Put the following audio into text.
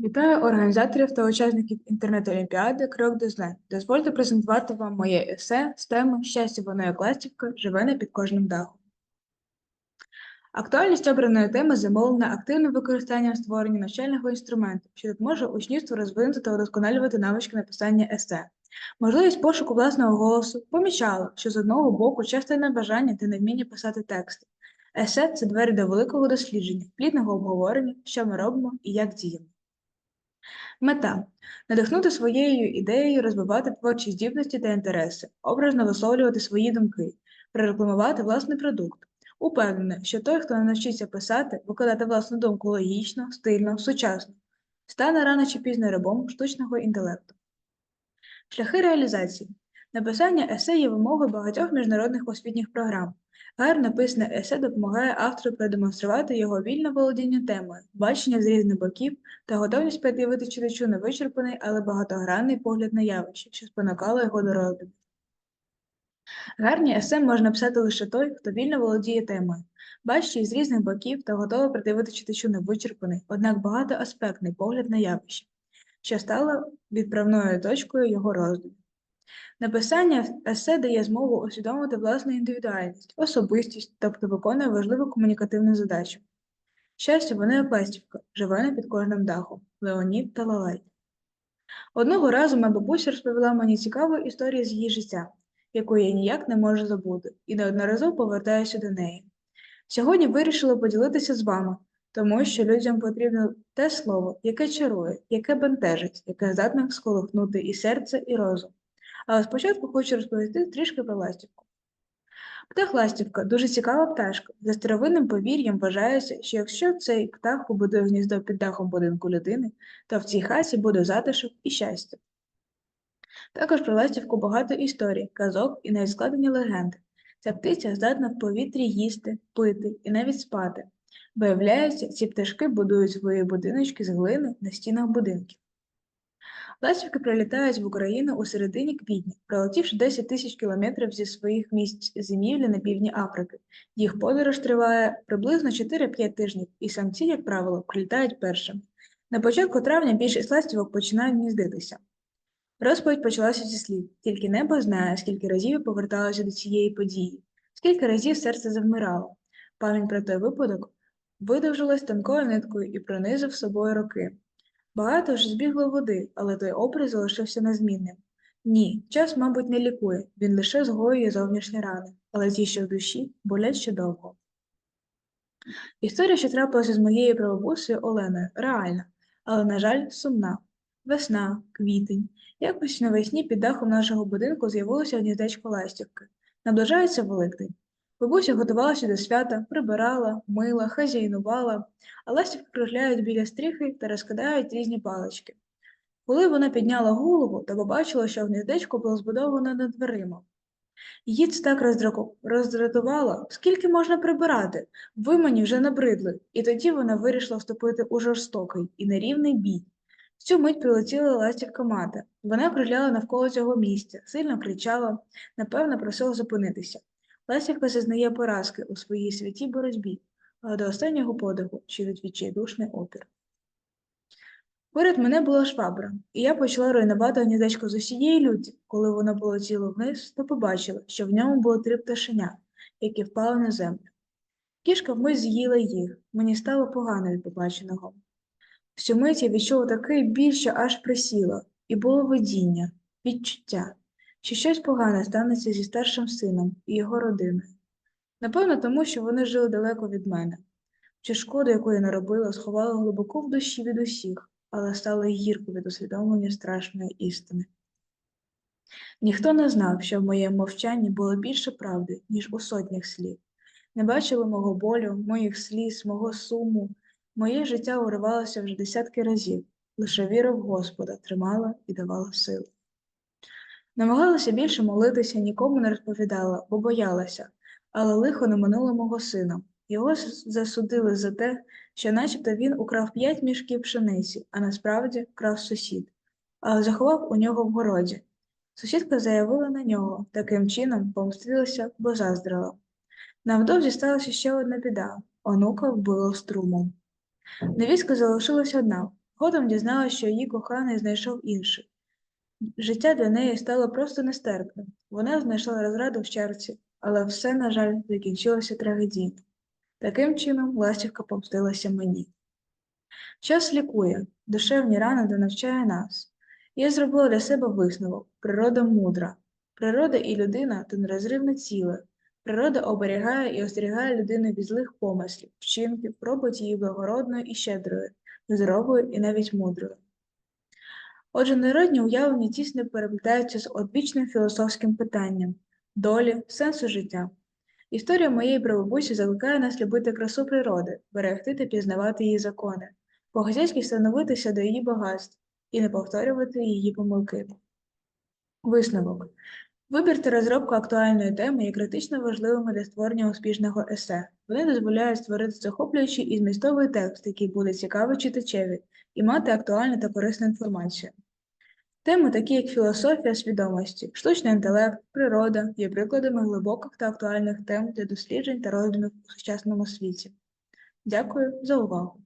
Вітаю організаторів та учасників інтернет-олімпіади Крок до. Дозвольте презентувати вам моє есе з теми Щастя воно як живе не під кожним дахом. Актуальність обраної теми замовлена активним використанням створення навчального інструменту, що допоможе учнівству розвинути та удосконалювати навички написання есе. Можливість пошуку власного голосу помічала, що з одного боку часто небажання та невміння писати тексти. Есе це двері до великого дослідження, плідного обговорення, що ми робимо і як діємо. Мета надихнути своєю ідеєю розвивати творчі здібності та інтереси, образно висловлювати свої думки, прорекламувати власний продукт. Упевнена, що той, хто не навчиться писати, викладати власну думку логічно, стильно, сучасно, стане рано чи пізно рабом штучного інтелекту. Шляхи реалізації. Написання есе є вимогою багатьох міжнародних освітніх програм. Гарно написане есе допомагає автору продемонструвати його вільне володіння темою, бачення з різних боків та готовність пред'явити читачу невичерпаний, але багатогранний погляд на явище, що спонукало його до роздумів. Гарні есе можна писати лише той, хто вільно володіє темою, бачить з різних боків та готовий пред'явити читачу невичерпаний, однак багатоаспектний погляд на явище, що стало відправною точкою його роздумів. Написання есе дає змогу усвідомити власну індивідуальність, особистість, тобто виконує важливу комунікативну задачу. Щастя, вона як ластівка, живе не під кожним дахом. Леонід Талалай. Одного разу моя бабуся розповіла мені цікаву історію з її життя, яку я ніяк не можу забути, і неодноразово повертаюся до неї. Сьогодні вирішила поділитися з вами, тому що людям потрібно те слово, яке чарує, яке бентежить, яке здатне сколихнути і серце, і розум. Але спочатку хочу розповісти трішки про ластівку. Птах ластівка дуже цікава пташка. За старовинним повір'ям вважається, що якщо цей птах побудує гніздо під дахом будинку людини, то в цій хаті буде затишок і щастя. Також про ластівку багато історій, казок і навіть складені легенди. Ця птиця здатна в повітрі їсти, пити і навіть спати. Виявляється, ці пташки будують свої будиночки з глини на стінах будинків. Ластівки прилітають в Україну у середині квітня, пролетівши 10 тисяч кілометрів зі своїх місць зимівлі на півдні Африки. Їх подорож триває приблизно 4-5 тижнів, і самці, як правило, прилітають першими. На початку травня більшість ластівок починають гніздитися. Розповідь почалася зі слів тільки небо знає, скільки разів я поверталася до цієї події, скільки разів серце завмирало. Пам'ять про той випадок видовжилась тонкою ниткою і пронизив собою роки. Багато вже збігло води, але той образ залишився незмінним. Ні, час, мабуть, не лікує, він лише згоює зовнішні рани, але ті, в душі, болять ще довго. Історія, що трапилася з моєю прабабусею Оленою, реальна, але, на жаль, сумна. Весна, квітень. Якось навесні під дахом нашого будинку з'явилося гніздечко ластівки. Наближається Великдень. Бабуся готувалася до свята, прибирала, мила, хазяйнувала, а ластівки кружляють біля стріхи та розкидають різні палички. Коли вона підняла голову, то побачила, що гніздечко було збудоване над дверима. Її це так роздратувало, скільки можна прибирати, ви мені вже набридли, і тоді вона вирішила вступити у жорстокий і нерівний бій. В цю мить прилетіла ластівка мати. Вона кружляла навколо цього місця, сильно кричала, напевно, просила зупинитися. Ластівка зазнає поразки у своїй святій боротьбі, але до останнього подиху чинить відчайдушний опір. Поряд мене була швабра, і я почала руйнувати гніздечко з усієї люті. Коли воно полетіло вниз, то побачила, що в ньому було три пташеня, які впали на землю. Кішка вмить з'їла їх, мені стало погано від побаченого. Всю мить я відчула такий біль, що аж присіла, і було видіння, відчуття, що щось погане станеться зі старшим сином і його родиною. Напевно, тому що вони жили далеко від мене. Чи шкоду, яку я наробила, сховала глибоко в душі від усіх, але стало гірко від усвідомлення страшної істини. Ніхто не знав, що в моєму мовчанні було більше правди, ніж у сотнях слів. Не бачили мого болю, моїх сліз, мого суму. Моє життя уривалося вже десятки разів, лише віра в Господа тримала і давала сили. Намагалася більше молитися, нікому не розповідала, бо боялася, але лихо не минуло мого сина. Його засудили за те, що начебто він украв п'ять мішків пшениці, а насправді крав сусід, але заховав у нього в городі. Сусідка заявила на нього, таким чином помстилася, бо заздрила. Навдовзі сталася ще одна біда онука вбило струмом. Невістка залишилась одна, Згодом дізналася, що її коханий знайшов інший. Життя для неї стало просто нестерпним. Вона знайшла розраду в черці, але все, на жаль, закінчилося трагедійно. Таким чином, ластівка помстилася мені. Час лікує, душевні рани донавчає нас. Я зробила для себе висновок: природа мудра. Природа і людина то нерозривне ціле. Природа оберігає і остерігає людину від злих помислів, вчинків, робить її благородною і щедрою, здоровою і навіть мудрою. Отже, народні уявлення тісно переплітаються з одвічним філософським питанням долі, сенсу життя. Історія моєї прабабусі закликає нас любити красу природи, берегти та пізнавати її закони, по-хазяйськи становитися до її багатств і не повторювати її помилки. Висновок. Вибір та розробка актуальної теми є критично важливими для створення успішного есе. Вони дозволяють створити захоплюючий і змістовий текст, який буде цікавий читачеві, і мати актуальну та корисну інформацію. Теми, такі як філософія свідомості, штучний інтелект, природа, є прикладами глибоких та актуальних тем для досліджень та роздумів у сучасному світі. Дякую за увагу!